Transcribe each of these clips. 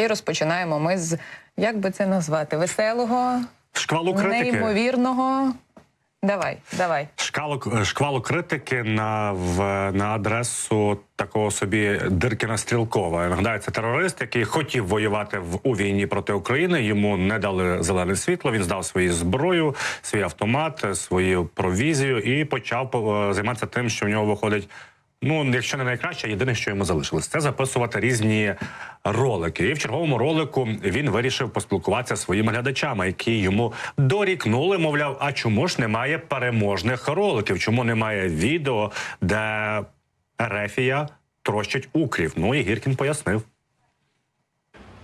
І розпочинаємо ми з як би це назвати? Веселого, Шквалу критики. неймовірного. Давай, давай. Шкалу, шквалу критики на, в, на адресу такого собі Диркіна Стрілкова. Я Нагадаю, це терорист, який хотів воювати в у війні проти України. Йому не дали зелене світло. Він здав свою зброю, свій автомат, свою провізію і почав е, займатися тим, що в нього виходить. Ну, якщо не найкраще, єдине, що йому залишилось, це записувати різні ролики. І в черговому ролику він вирішив поспілкуватися зі своїми глядачами, які йому дорікнули, мовляв, а чому ж немає переможних роликів? Чому немає відео, де Ерефія трощить укрів? Ну і Гіркін пояснив.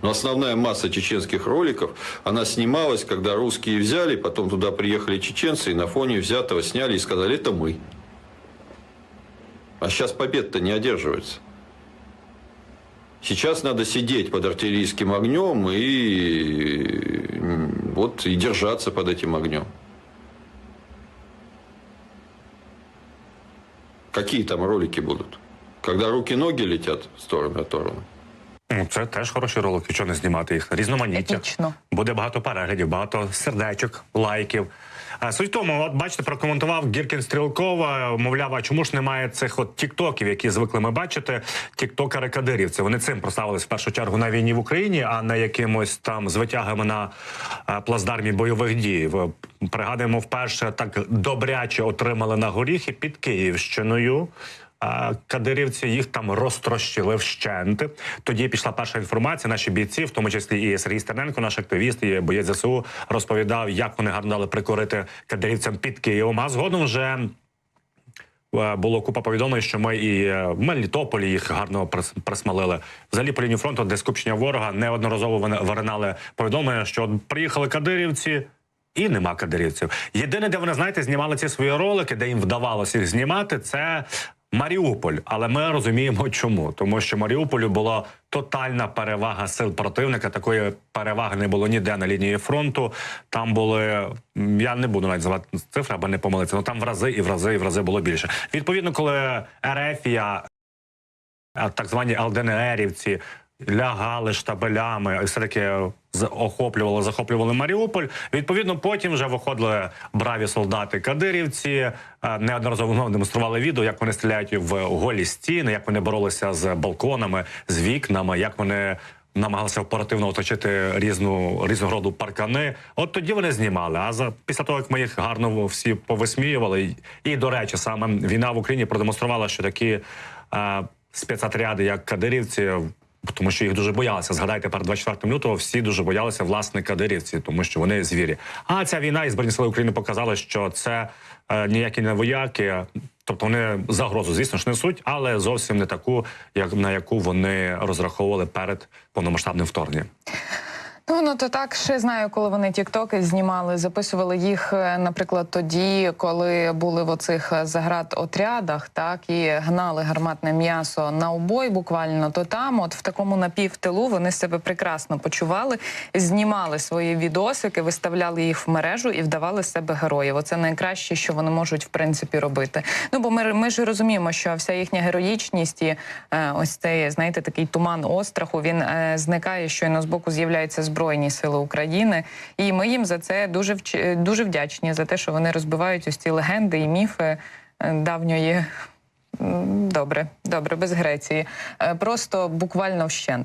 Но основная масса чеченских роликов, она снималась, когда русские взяли, потом туда приехали чеченцы и на фоне взятого сняли и сказали, это мы. А сейчас побед-то не одерживается. Сейчас надо сидеть под артиллерийским огнем и м, вот и держаться под этим огнем. Какие там ролики будут? Когда руки-ноги летят в сторону оторваны? Ну, це теж хороші ролики. Чого не знімати їх? Різноманіття. Епічно. Буде багато переглядів, багато сердечок, лайків. А, Суть тому, от бачите, прокоментував Гіркін Стрілкова. Мовляв, а чому ж немає цих от тіктоків, які звикли ми бачити? Тіктокери кадирівці. Вони цим прославились в першу чергу на війні в Україні, а не якимось там з витягами на е, плацдармі бойових дій. Пригадуємо, вперше так добряче отримали на горіхи під Київщиною. Кадирівці їх там розтрощили вщент. Тоді пішла перша інформація. Наші бійці, в тому числі і Сергій Стерненко, наш активіст і боєць ЗСУ, розповідав, як вони гарно прикорити кадирівцям під Києвом. А згодом вже е, було купа повідомлень, що ми і е, в Мелітополі їх гарно прис- присмалили. Взагалі по лінії фронту, де скупчення ворога, неодноразово виринали повідомлення, що от приїхали кадирівці. І нема кадирівців. Єдине, де вони знаєте, знімали ці свої ролики, де їм вдавалося їх знімати, це Маріуполь. Але ми розуміємо, чому тому, що Маріуполю була тотальна перевага сил противника. Такої переваги не було ніде на лінії фронту. Там були я не буду навіть називати цифри, аби не помилитися. Ну там в рази і в рази і в рази було більше. Відповідно, коли Ерефія так звані ЛДНРівці лягали штабелями все таки охоплювали, захоплювали Маріуполь. Відповідно, потім вже виходили браві солдати кадирівці. е, Неодноразово демонстрували відео, як вони стріляють в голі стіни, як вони боролися з балконами, з вікнами, як вони. Намагалися оперативно оточити різну різного роду паркани. От тоді вони знімали. А за після того, як ми їх гарно всі повисміювали, і до речі, саме війна в Україні продемонструвала, що такі е, спецотряди, як кадирівці, тому що їх дуже боялися. Згадайте, перед 24 лютого всі дуже боялися власне кадирівці, тому що вони звірі. А ця війна і збройні сили України показали, що це е, ніякі не вояки. Тобто вони загрозу, звісно ж, несуть, але зовсім не таку, як на яку вони розраховували перед повномасштабним вторгненням. Ну, ну то так ще знаю, коли вони тіктоки знімали, записували їх, е, наприклад, тоді, коли були в оцих е, заградотрядах, так і гнали гарматне м'ясо на убой, буквально то там, от в такому напівтилу, вони себе прекрасно почували, знімали свої відосики, виставляли їх в мережу і вдавали себе героїв. Оце найкраще, що вони можуть в принципі робити. Ну бо ми, ми ж розуміємо, що вся їхня героїчність і е, ось цей, знаєте, такий туман остраху. Він е, зникає, щойно з боку з'являються збройні сили України, і ми їм за це дуже вч- дуже вдячні за те, що вони розбивають ось ці легенди і міфи е, давньої. Добре, добре, без Греції. Е, Просто буквально вщент.